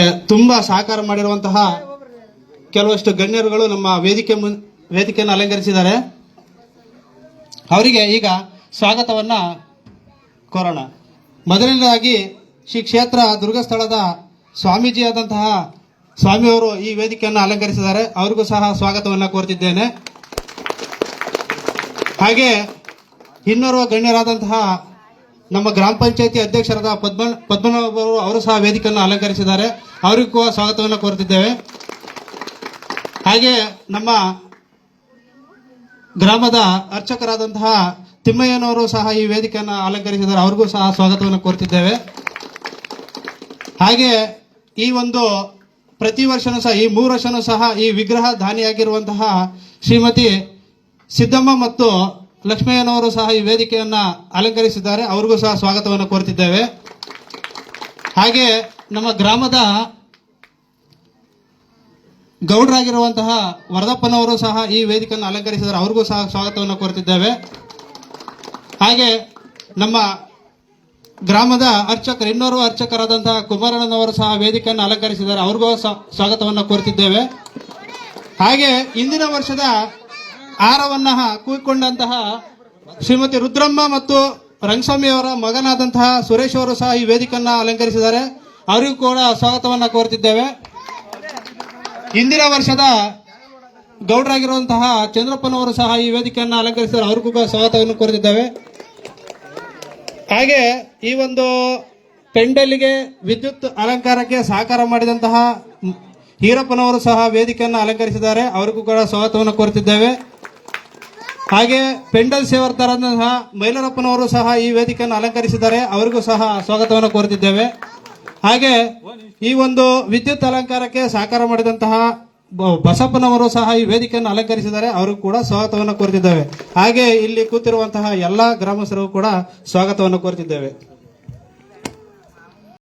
ತುಂಬಾ ಸಹಕಾರ ಮಾಡಿರುವಂತಹ ಕೆಲವಷ್ಟು ಗಣ್ಯರುಗಳು ನಮ್ಮ ವೇದಿಕೆ ಮುನ್ ವೇದಿಕೆಯನ್ನು ಅಲಂಕರಿಸಿದ್ದಾರೆ. ಅವರಿಗೆ ಈಗ ಸ್ವಾಗತವನ್ನ ಕೋರೋಣ. ಮೊದಲನೇದಾಗಿ ಶ್ರೀ ಕ್ಷೇತ್ರ ದುರ್ಗಸ್ಥಳದ ಸ್ವಾಮೀಜಿಯಾದಂತಹ ಸ್ವಾಮಿಯವರು ಈ ವೇದಿಕೆಯನ್ನು ಅಲಂಕರಿಸಿದ್ದಾರೆ. ಅವರಿಗೂ ಸಹ ಸ್ವಾಗತವನ್ನು ಕೋರ್ತಿದ್ದೇನೆ. ಹಾಗೆ ಇನ್ನೋರ್ವ ಗಣ್ಯರಾದಂತಹ ನಮ್ಮ ಗ್ರಾಮ ಪಂಚಾಯತಿ ಅಧ್ಯಕ್ಷರಾದ ಪದ್ಮ ಪದ್ಮನಾಭ ಅವರು ಸಹ ವೇದಿಕೆಯನ್ನು ಅಲಂಕರಿಸಿದ್ದಾರೆ. ಅವರಿಗೂ ಸ್ವಾಗತವನ್ನು ಕೋರುತ್ತಿದ್ದೇವೆ. ಹಾಗೆ ನಮ್ಮ ಗ್ರಾಮದ ಅರ್ಚಕರಾದಂತಹ ತಿಮ್ಮಯ್ಯನವರು ಸಹ ಈ ವೇದಿಕೆಯನ್ನು ಅಲಂಕರಿಸಿದ್ದಾರೆ. ಅವ್ರಿಗೂ ಸಹ ಸ್ವಾಗತವನ್ನು ಕೋರ್ತಿದ್ದೇವೆ ಹಾಗೆ ಈ ಒಂದು ಪ್ರತಿ ವರ್ಷನೂ ಸಹ, ಈ ಮೂರು ವರ್ಷನೂ ಸಹ ಈ ವಿಗ್ರಹ ದಾನಿಯಾಗಿರುವಂತಹ ಶ್ರೀಮತಿ ಸಿದ್ದಮ್ಮ ಮತ್ತು ಲಕ್ಷ್ಮಯ್ಯನವರು ಸಹ ಈ ವೇದಿಕೆಯನ್ನು ಅಲಂಕರಿಸಿದ್ದಾರೆ. ಅವ್ರಿಗೂ ಸಹ ಸ್ವಾಗತವನ್ನು ಕೋರ್ತಿದ್ದೇವೆ. ಹಾಗೆ ನಮ್ಮ ಗ್ರಾಮದ ಗೌಡರಾಗಿರುವಂತಹ ವರದಪ್ಪನವರು ಸಹ ಈ ವೇದಿಕೆಯನ್ನು ಅಲಂಕರಿಸಿದ್ದಾರೆ. ಅವ್ರಿಗೂ ಸಹ ಸ್ವಾಗತವನ್ನು ಕೋರ್ತಿದ್ದೇವೆ. ಹಾಗೆ ನಮ್ಮ ಗ್ರಾಮದ ಅರ್ಚಕರು, ಇನ್ನೋರ್ವ ಅರ್ಚಕರಾದಂತಹ ಕುಮಾರಣ್ಣನವರು ಸಹ ವೇದಿಕೆಯನ್ನು ಅಲಂಕರಿಸಿದ್ದಾರೆ. ಅವ್ರಿಗೂ ಸ್ವಾಗತವನ್ನು ಕೋರ್ತಿದ್ದೇವೆ. ಹಾಗೆ ಇಂದಿನ ವರ್ಷದ ಆರವನ್ನ ಕೂಯ್ಕೊಂಡಂತಹ ಶ್ರೀಮತಿ ರುದ್ರಮ್ಮ ಮತ್ತು ರಂಗಸ್ವಾಮಿ ಅವರ ಮಗನಾದಂತಹ ಸುರೇಶ್ ಅವರು ಸಹ ಈ ವೇದಿಕೆಯನ್ನ ಅಲಂಕರಿಸಿದ್ದಾರೆ. ಅವರಿಗೂ ಕೂಡ ಸ್ವಾಗತವನ್ನ ಕೋರ್ತಿದ್ದೇವೆ ಹಿಂದಿನ ವರ್ಷದ ಗೌಡರಾಗಿರುವಂತಹ ಚಂದ್ರಪ್ಪನವರು ಸಹ ಈ ವೇದಿಕೆಯನ್ನು ಅಲಂಕರಿಸಿದ್ದಾರೆ. ಅವ್ರಿಗೂ ಕೂಡ ಸ್ವಾಗತವನ್ನು ಕೋರ್ತಿದ್ದೇವೆ ಹಾಗೆ ಈ ಒಂದು ಪೆಂಡಲಿಗೆ ವಿದ್ಯುತ್ ಅಲಂಕಾರಕ್ಕೆ ಸಹಕಾರ ಮಾಡಿದಂತಹ ಹೀರಪ್ಪನವರು ಸಹ ವೇದಿಕೆಯನ್ನು ಅಲಂಕರಿಸಿದ್ದಾರೆ. ಅವರಿಗೂ ಕೂಡ ಸ್ವಾಗತವನ್ನು ಕೋರುತ್ತಿದ್ದೇವೆ. ಹಾಗೆ ಪೆಂಡಲ್ ಸೇವರ್ತರಾದಂತಹ ಮೈಲರಪ್ಪನವರು ಸಹ ಈ ವೇದಿಕೆಯನ್ನು ಅಲಂಕರಿಸಿದ್ದಾರೆ. ಅವರಿಗೂ ಸಹ ಸ್ವಾಗತವನ್ನು ಕೋರುತ್ತಿದ್ದೇವೆ. ಹಾಗೆ ಈ ಒಂದು ವಿದ್ಯುತ್ ಅಲಂಕಾರಕ್ಕೆ ಸಹಕಾರ ಮಾಡಿದಂತಹ ಬಸಪ್ಪನವರು ಸಹ ಈ ವೇದಿಕೆಯನ್ನು ಅಲಂಕರಿಸಿದ್ದಾರೆ. ಅವರಿಗೂ ಕೂಡ ಸ್ವಾಗತವನ್ನು ಕೋರುತ್ತಿದ್ದೇವೆ. ಹಾಗೆ ಇಲ್ಲಿ ಕೂತಿರುವಂತಹ ಎಲ್ಲಾ ಗ್ರಾಮಸ್ಥರಿಗೂ ಕೂಡ ಸ್ವಾಗತವನ್ನು ಕೋರುತ್ತಿದ್ದೇವೆ.